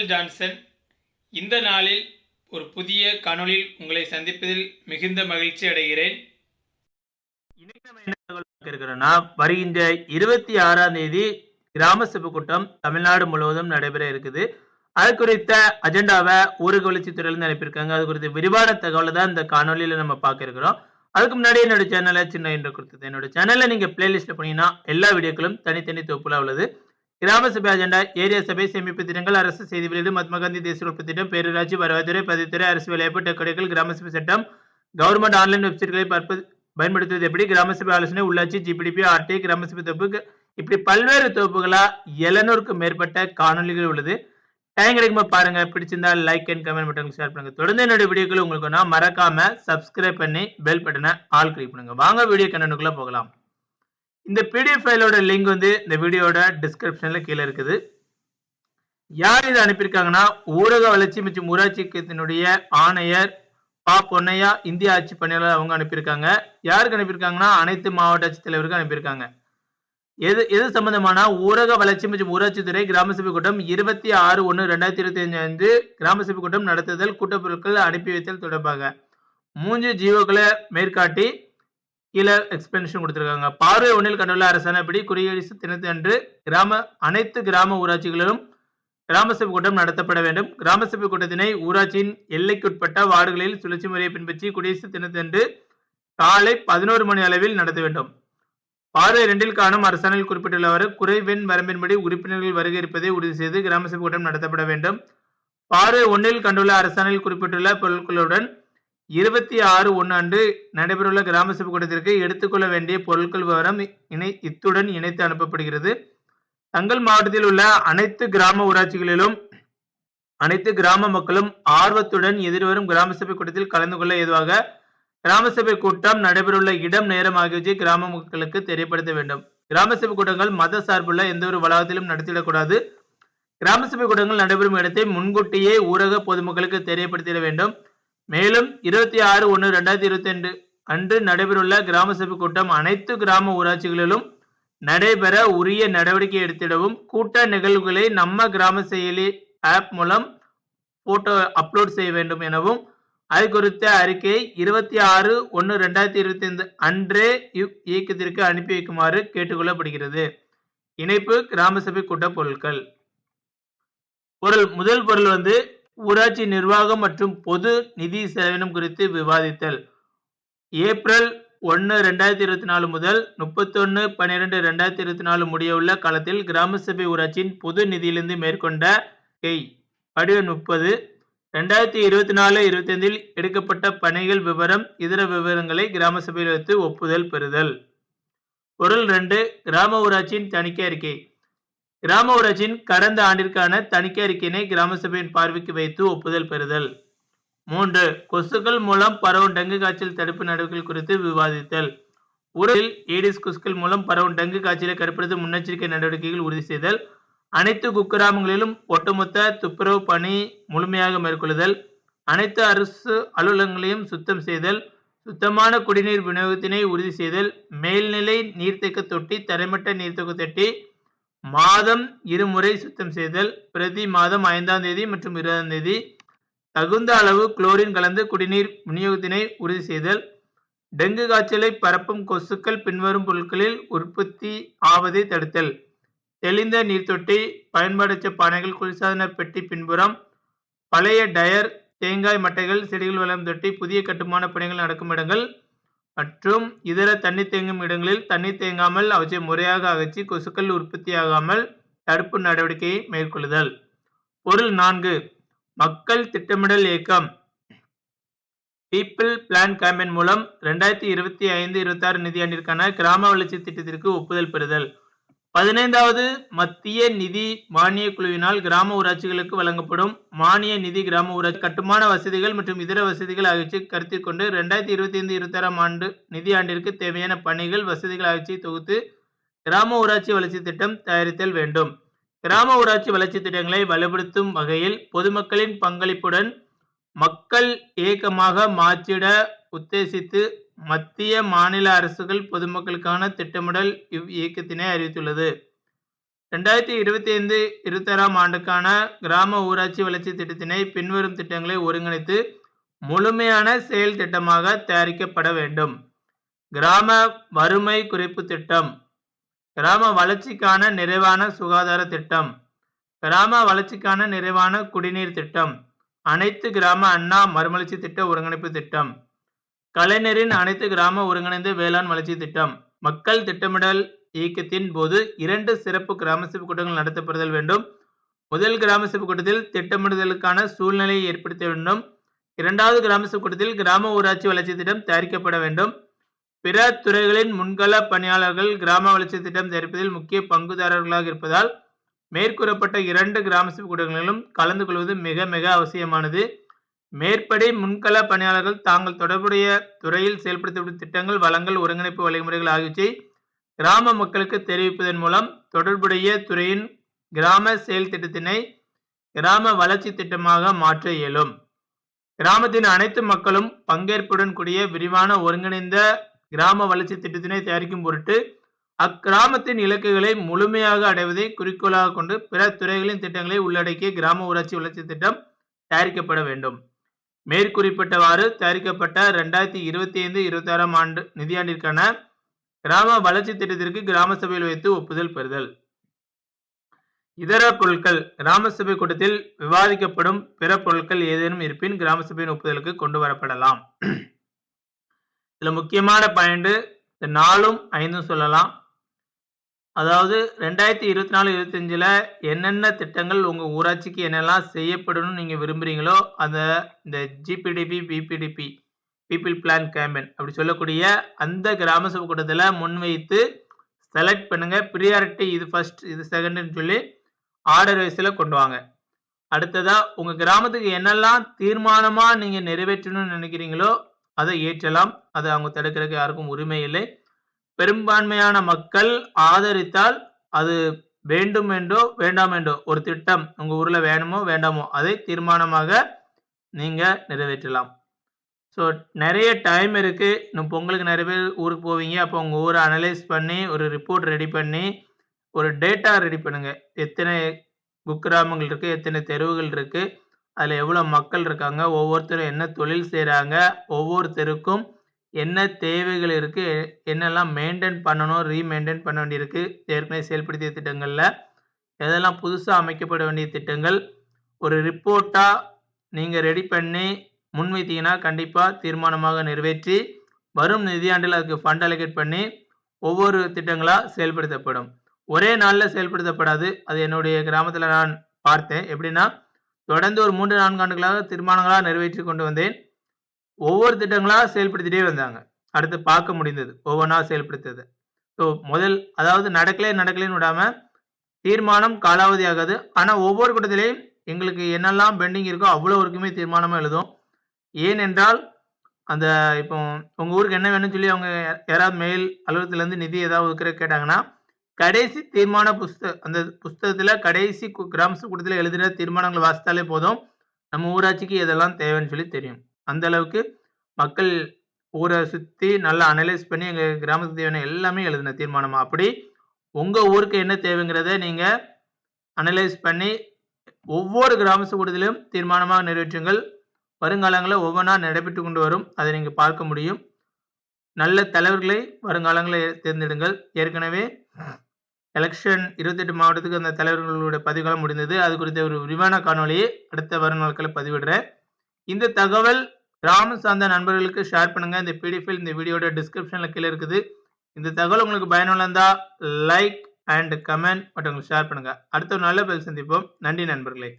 கப்பல் ஜான்சன் இந்த நாளில் ஒரு புதிய காணொலியில் உங்களை சந்திப்பதில் மிகுந்த மகிழ்ச்சி அடைகிறேன். இருக்கிறோம்னா வருகின்ற இருபத்தி ஆறாம் தேதி கிராம சபை கூட்டம் தமிழ்நாடு முழுவதும் நடைபெற இருக்குது. அது குறித்த அஜெண்டாவை ஊரக வளர்ச்சித்துறையிலிருந்து அனுப்பியிருக்காங்க. அது குறித்த விரிவான தகவலை தான் இந்த காணொலியில நம்ம பார்க்க இருக்கிறோம். அதுக்கு முன்னாடி என்னோட சேனலை சின்ன இன்று கொடுத்தது. என்னோட சேனலில் நீங்க பிளேலிஸ்ட்ல போனீங்கன்னா எல்லா வீடியோக்களும் தனித்தனி தொகுப்புல உள்ளது. கிராம சபை அஜெண்டா ஏரியா சபை சேமிப்பு திட்டங்கள் அரசு செய்தி வெளியீடு மகாத்மா காந்தி தேசிய உற்பத்தி திட்டம் பேரூராட்சி வருவாய்த்துறை பதிவுத்துறை அரசு விளையாட்டு டெக்கடைகள் கிராம சபை சட்டம் கவர்மெண்ட் ஆன்லைன் வெப்சைட்களை பார்ப்பது பயன்படுத்துவது எப்படி? கிராம சபை ஆலோசனை உள்ளாட்சி ஜிபிடிபி ஆர்டி கிராம சபை தொகுப்பு இப்படி பல்வேறு தொகுப்புகளா எழுநூறுக்கும் மேற்பட்ட காணொலிகள் உள்ளது. டைம் கிடைக்குமா பாருங்க. பிடிச்சிருந்தா like and comment button share பண்ணுங்க. தொடர்ந்து என்னோட வீடியோக்கள் உங்களுக்கு நான் மறக்காம சப்ஸ்கிரைப் பண்ணி பெல் பட்டனை ஆல் கிளிக் பண்ணுங்க. வாங்க வீடியோ கண்டனுக்குள்ள போகலாம். இந்த பிடிஎஃப் ஃபைலோட லிங்க் வந்து இந்த வீடியோட டிஸ்கிரிப்ஷன்ல கீழே இருக்குது. யார் இதை அனுப்பியிருக்காங்கன்னா ஊரக வளர்ச்சி மற்றும் ஊராட்சித்தினுடைய ஆணையர் பா. பொன்னையா இந்திய ஆட்சி பணியாளர் அவங்க அனுப்பியிருக்காங்க. யாருக்கு அனுப்பியிருக்காங்கன்னா அனைத்து மாவட்ட ஆட்சித்தலைவருக்கு அனுப்பியிருக்காங்க. எது எது சம்பந்தமான ஊரக வளர்ச்சி மற்றும் ஊராட்சித்துறை கிராம சபை கூட்டம் இருபத்தி ஆறு ஒன்று ரெண்டாயிரத்தி இருபத்தி அஞ்சு அன்று கிராம சபை கூட்டம் நடத்துதல் கூட்டப்பொருட்கள் அனுப்பி வைத்தல் தொடர்பாக. மூன்று ஜீவோக்களை மேற்காட்டி கீழே எக்ஸ்பிளனேஷன் கொடுத்துருக்காங்க. பார்வை ஒன்றில் கண்டுள்ள அரசாணைப்படி குடியரசு தினத்தன்று கிராம அனைத்து கிராம ஊராட்சிகளிலும் கிராம சபை கூட்டம் நடத்தப்பட வேண்டும். கிராம சபை கூட்டத்தினை ஊராட்சியின் எல்லைக்குட்பட்ட வார்டுகளில் சுழற்சி முறையை பின்பற்றி குடியரசு தினத்தன்று காலை பதினோரு மணி அளவில் நடத்த வேண்டும். பார்வை இரண்டில் காணும் அரசாணையில் குறிப்பிட்டுள்ளவாறு குறைவெண் வரம்பின்படி உறுப்பினர்கள் வருகை இருப்பதை உறுதி செய்து கிராம சபை கூட்டம் நடத்தப்பட வேண்டும். பார்வை ஒன்றில் கண்டுள்ள அரசாணையில் குறிப்பிட்டுள்ள பொருட்களுடன் இருபத்தி ஆறு ஒன்று அன்று நடைபெறவுள்ள கிராம சபை கூட்டத்திற்கு எடுத்துக்கொள்ள வேண்டிய பொருட்கள் விவரம் இணை இத்துடன் இணைத்து அனுப்பப்படுகிறது. தங்கள் மாவட்டத்தில் உள்ள அனைத்து கிராம ஊராட்சிகளிலும் அனைத்து கிராம மக்களும் ஆர்வத்துடன் எதிர்வரும் கிராம சபை கூட்டத்தில் கலந்து கொள்ள ஏதுவாக கிராம சபை கூட்டம் நடைபெறவுள்ள இடம் நேரம் ஆகியவற்றை கிராம மக்களுக்கு தெரியப்படுத்த வேண்டும். கிராம சபை கூட்டங்கள் மத சார்புள்ள எந்த ஒரு வளாகத்திலும் நடத்திடக்கூடாது. கிராம சபை கூட்டங்கள் நடைபெறும் இடத்தை முன்கூட்டியே ஊரக பொதுமக்களுக்கு தெரியப்படுத்திட வேண்டும். மேலும் இருபத்தி ஆறு ஒன்று ரெண்டாயிரத்தி இருபத்தி ரெண்டு அன்று நடைபெறவுள்ள கிராம சபை கூட்டம் அனைத்து கிராம ஊராட்சிகளிலும் நடைபெற உரிய நடவடிக்கை எடுத்திடவும் கூட்ட நிகழ்வுகளை நம்ம கிராம செயலி ஆப் மூலம் போட்டோ அப்லோட் செய்ய வேண்டும் எனவும் அது குறித்த அறிக்கையை இருபத்தி ஆறு ஒன்று ரெண்டாயிரத்தி இருபத்தி ஐந்து அன்றே இயக்கத்திற்கு அனுப்பி வைக்குமாறு கேட்டுக்கொள்ளப்படுகிறது. இணைப்பு கிராம சபை கூட்ட பொருட்கள். பொருள் முதல் பொருள் வந்து ஊராட்சி நிர்வாகம் மற்றும் பொது நிதி செலவினம் குறித்து விவாதித்தல். ஏப்ரல் ஒன்று ரெண்டாயிரத்தி இருபத்தி நாலு முதல் முப்பத்தொன்று பன்னிரெண்டு ரெண்டாயிரத்தி இருபத்தி நாலு முடியவுள்ள காலத்தில் கிராம சபை ஊராட்சியின் பொது நிதியிலிருந்து மேற்கொண்ட கை படிவம் முப்பது ரெண்டாயிரத்தி இருபத்தி நாலு இருபத்தைந்தில் எடுக்கப்பட்ட பணிகள் விவரம் இதர விவரங்களை கிராம சபையில் வைத்து ஒப்புதல் பெறுதல். பொருள் ரெண்டு கிராம ஊராட்சியின் தணிக்கை அறிக்கை. கிராம ஊராட்சியின் கடந்த ஆண்டிற்கான தணிக்கை அறிக்கையினை கிராம சபையின் பார்வைக்கு வைத்து ஒப்புதல் பெறுதல். மூன்று கொசுக்கள் மூலம் பரவும் டெங்கு காய்ச்சல் தடுப்பு நடவடிக்கைகள் குறித்து விவாதித்தல். ஊரில் ஏடிஸ் கொசுக்கள் மூலம் பரவும் டெங்கு காய்ச்சலை கட்டுப்படுத்தும் முன்னெச்சரிக்கை நடவடிக்கைகள் உறுதி செய்தல். அனைத்து குக்கிராமங்களிலும் ஒட்டுமொத்த துப்புரவு பணி முழுமையாக மேற்கொள்ளுதல். அனைத்து அரசு அலுவலகங்களையும் சுத்தம் செய்தல். சுத்தமான குடிநீர் விநியோகத்தினை உறுதி செய்தல். மேல்நிலை நீர்த்தேக்க தொட்டி தரைமட்ட நீர்த்தேக்க தொட்டி மாதம் இருமுறை சுத்தம் செய்தல் பிரதி மாதம் ஐந்தாம் தேதி மற்றும் இருபதாம் தேதி தகுந்த அளவு குளோரின் கலந்து குடிநீர் விநியோகத்தினை உறுதி செய்தல் டெங்கு காய்ச்சலை பரப்பும் கொசுக்கள் பின்வரும் பொருட்களில் உற்பத்தி ஆவதை தடுத்தல் தெளிந்த நீர்த்தொட்டி பயன்பாடற்ற பானைகள் குளிர்சாதன பெட்டி பின்புறம் பழைய டயர் தேங்காய் மட்டைகள் செடிகள் வளம் தொட்டி புதிய கட்டுமான பணிகள் நடக்கும் இடங்கள் மற்றும் இதர தண்ணீர் தேங்கும் இடங்களில் தண்ணீர் தேங்காமல் அவற்றை முறையாக அகற்றி கொசுக்கள் உற்பத்தியாகாமல் தடுப்பு நடவடிக்கையை மேற்கொள்ளுதல். பொருள் நான்கு மக்கள் திட்டமிடல் இயக்கம். பீப்பிள் பிளான் கேம்பெயின் மூலம் ரெண்டாயிரத்தி இருபத்தி ஐந்து இருபத்தி ஆறு நிதியாண்டிற்கான கிராம வளர்ச்சி திட்டத்திற்கு ஒப்புதல் பெறுதல். பதினைந்தாவது மத்திய நிதி மானிய குழுவினால் கிராம ஊராட்சிகளுக்கு வழங்கப்படும் மானிய நிதி கிராம ஊராட்சி கட்டுமான வசதிகள் மற்றும் இதர வசதிகள் ஆகியவற்றை கருத்தில் கொண்டு ரெண்டாயிரத்தி இருபத்தி ஐந்து இருபத்தாறாம் ஆண்டு நிதியாண்டிற்கு தேவையான பணிகள் வசதிகள் ஆகியவற்றை தொகுத்து கிராம ஊராட்சி வளர்ச்சி திட்டம் தயாரித்தல் வேண்டும். கிராம ஊராட்சி வளர்ச்சி திட்டங்களை வலுப்படுத்தும் வகையில் பொதுமக்களின் பங்களிப்புடன் மக்கள் இயக்கமாக மாற்றிட உத்தேசித்து மத்திய மாநில அரசுகள் பொதுமக்களுக்கான திட்டமிடல் இவ் இயக்கத்தினை அறிவித்துள்ளது. ரெண்டாயிரத்தி இருபத்தி ஐந்து இருபத்தாறாம் ஆண்டுக்கான கிராம ஊராட்சி வளர்ச்சி திட்டத்தினை பின்வரும் திட்டங்களை ஒருங்கிணைத்து முழுமையான செயல் திட்டமாக தயாரிக்கப்பட வேண்டும். கிராம வறுமை குறைப்பு திட்டம். கிராம வளர்ச்சிக்கான நிறைவான சுகாதார திட்டம். கிராம வளர்ச்சிக்கான நிறைவான குடிநீர் திட்டம். அனைத்து கிராம அண்ணா மறுமலர்ச்சி திட்ட ஒருங்கிணைப்பு திட்டம். கலைஞரின் அனைத்து கிராம ஒருங்கிணைந்த வேளாண் வளர்ச்சி திட்டம். மக்கள் திட்டமிடல் இயக்கத்தின் போது இரண்டு சிறப்பு கிராம சபை கூட்டங்கள் நடத்தப்படுதல் வேண்டும். முதல் கிராம சபை கூட்டத்தில் திட்டமிடுதலுக்கான சூழ்நிலையை ஏற்படுத்த வேண்டும். இரண்டாவது கிராம சபை கூட்டத்தில் கிராம ஊராட்சி வளர்ச்சி திட்டம் தயாரிக்கப்பட வேண்டும். பிற துறைகளின் முன்கள பணியாளர்கள் கிராம வளர்ச்சி திட்டம் தயாரிப்பதில் முக்கிய பங்குதாரர்களாக இருப்பதால் மேற்கூறப்பட்ட இரண்டு கிராம சபை கூட்டங்களிலும் கலந்து கொள்வது மிக மிக அவசியமானது. மேற்படி முன்கள பணியாளர்கள் தாங்கள் தொடர்புடைய துறையில் செயல்படுத்தப்படும் திட்டங்கள் வளங்கள் ஒருங்கிணைப்பு வழிமுறைகள் ஆகியவற்றை கிராம மக்களுக்கு தெரிவிப்பதன் மூலம் தொடர்புடைய துறையின் கிராம செயல் திட்டத்தினை கிராம வளர்ச்சி திட்டமாக மாற்ற இயலும். கிராமத்தின் அனைத்து மக்களும் பங்கேற்புடன் கூடிய விரிவான ஒருங்கிணைந்த கிராம வளர்ச்சி திட்டத்தினை தயாரிக்கும் பொருட்டு அக்கிராமத்தின் இலக்குகளை முழுமையாக அடைவதை குறிக்கோளாக கொண்டு பிற துறைகளின் திட்டங்களை உள்ளடக்கிய கிராம ஊராட்சி வளர்ச்சி திட்டம் தயாரிக்கப்பட வேண்டும். மேற்குறிப்பிட்டவாறு தயாரிக்கப்பட்ட ரெண்டாயிரத்தி இருபத்தி ஐந்து இருபத்தி ஆறாம் ஆண்டு நிதியாண்டிற்கான கிராம வளர்ச்சி திட்டத்திற்கு கிராம சபையில் வைத்து ஒப்புதல் பெறுதல். இதர பொருட்கள் கிராம சபை கூட்டத்தில் விவாதிக்கப்படும் பிற பொருட்கள் ஏதேனும் இருப்பின் கிராம சபையின் ஒப்புதலுக்கு கொண்டு வரப்படலாம். இதுல முக்கியமான பாயிண்ட் நாலும் ஐந்தும் சொல்லலாம். அதாவது ரெண்டாயிரத்தி இருபத்தி நாலு இருபத்தஞ்சில் என்னென்ன திட்டங்கள் உங்கள் ஊராட்சிக்கு என்னெல்லாம் செய்யப்படணும்னு நீங்கள் விரும்புகிறீங்களோ அந்த இந்த GPDP PPDP people plan campaign அப்படி சொல்லக்கூடிய அந்த கிராம சபை கூட்டத்தில் முன்வைத்து செலக்ட் பண்ணுங்கள் ப்ரியாரிட்டி இது ஃபர்ஸ்ட் இது செகண்டுன்னு சொல்லி ஆர்டர் வைஸில் கொண்டு வாங்க. அடுத்ததாக உங்கள் கிராமத்துக்கு என்னெல்லாம் தீர்மானமாக நீங்கள் நிறைவேற்றணும்னு நினைக்கிறீங்களோ அதை ஏற்றலாம். அதை அவங்க தடுக்கிறதுக்கு யாருக்கும் உரிமை இல்லை. பெரும்பான்மையான மக்கள் ஆதரித்தால் அது வேண்டும் என்றோ வேண்டாம் என்றோ ஒரு திட்டம் உங்க ஊர்ல வேணுமோ வேண்டாமோ அதை தீர்மானமாக நீங்க நிறைவேற்றலாம். ஸோ நிறைய டைம் இருக்கு. இன்னும் பொங்கலுக்கு நிறைய பேர் ஊருக்கு போவீங்க. அப்போ உங்க ஊரை அனலைஸ் பண்ணி ஒரு ரிப்போர்ட் ரெடி பண்ணி ஒரு டேட்டா ரெடி பண்ணுங்க. எத்தனை குக்கிராமங்கள் இருக்கு எத்தனை தெருவுகள் இருக்கு அதில் எவ்வளோ மக்கள் இருக்காங்க ஒவ்வொருத்தரும் என்ன தொழில் செய்கிறாங்க ஒவ்வொரு தெருக்கும் என்ன தேவைகள் இருக்குது என்னெல்லாம் மெயின்டைன் பண்ணணும் ரீமெயின்டைன் பண்ண வேண்டியிருக்கு ஏற்கனவே செயல்படுத்திய திட்டங்களில் எதெல்லாம் புதுசாக அமைக்கப்பட வேண்டிய திட்டங்கள் ஒரு ரிப்போர்ட்டாக நீங்கள் ரெடி பண்ணி முன்வைத்தீங்கன்னா கண்டிப்பாக தீர்மானமாக நிறைவேற்றி வரும் நிதியாண்டில் அதுக்கு ஃபண்ட் அலோகேட் பண்ணி ஒவ்வொரு திட்டங்களாக செயல்படுத்தப்படும். ஒரே நாளில் செயல்படுத்தப்படாது. அது என்னுடைய கிராமத்தில் நான் பார்த்தேன். எப்படின்னா தொடர்ந்து ஒரு மூன்று நான்கு ஆண்டுகளாக தீர்மானங்களாக நிறைவேற்றி கொண்டு வந்தேன். ஒவ்வொரு திட்டங்களா செயல்படுத்திட்டே வந்தாங்க. அடுத்து பார்க்க முடிந்தது ஒவ்வொன்றா செயல்படுத்தது ஸோ முதல் அதாவது நடக்கலே நடக்கலேன்னு விடாம தீர்மானம் காலாவதி ஆகாது ஆனால் ஒவ்வொரு கூட்டத்திலையும் எங்களுக்கு என்னெல்லாம் பெண்டிங் இருக்கோ அவ்வளோ வரைக்குமே தீர்மானமாக எழுதும் ஏனென்றால் அந்த இப்போ உங்கள் ஊருக்கு என்ன வேணும்னு சொல்லி அவங்க யாராவது மெயில் அலுவலகத்துலேருந்து நிதி ஏதாவது ஒதுக்குற கேட்டாங்கன்னா கடைசி தீர்மான புஸ்த அந்த புஸ்தகத்தில் கடைசி கு- கிராம கூட்டத்தில் எழுதுகிற தீர்மானங்களை வாசித்தாலே போதும். நம்ம ஊராட்சிக்கு இதெல்லாம் தேவைன்னு சொல்லி தெரியும். அந்த அளவுக்கு மக்கள் ஊரை சுற்றி நல்லா அனலைஸ் பண்ணி எங்கள் கிராமத்துக்கு தேவையான எல்லாமே எழுதின தீர்மானமாக அப்படி உங்கள் ஊருக்கு என்ன தேவைங்கிறத நீங்கள் அனலைஸ் பண்ணி ஒவ்வொரு கிராம சபை கூட்டத்திலும் தீர்மானமாக நிறைவேற்றுங்கள். வருங்காலங்களில் ஒவ்வொன்றா நடைபெற்று கொண்டு வரும். அதை நீங்கள் பார்க்க முடியும். நல்ல தலைவர்களை வருங்காலங்களில் தேர்ந்தெடுங்கள். ஏற்கனவே எலெக்ஷன் இருபத்தெட்டு மாவட்டத்துக்கு அந்த தலைவர்களுடைய பதிவுகாலம் முடிந்தது. அது குறித்த ஒரு விரிவான காணொலியை அடுத்த வரும் நாட்களில் பதிவிடுறேன். இந்த தகவல் கிராமம் சார்ந்த நண்பர்களுக்கு ஷேர் பண்ணுங்க. இந்த பிடிஎஃப் இந்த வீடியோட டிஸ்கிரிப்ஷன்ல கீழே இருக்குது. இந்த தகவல் உங்களுக்கு பயனுள்ளதா லைக் அண்ட் கமெண்ட் மற்றும் ஷேர் பண்ணுங்க. அடுத்த ஒரு நல்ல பதில் சந்திப்போம். நன்றி நண்பர்களே.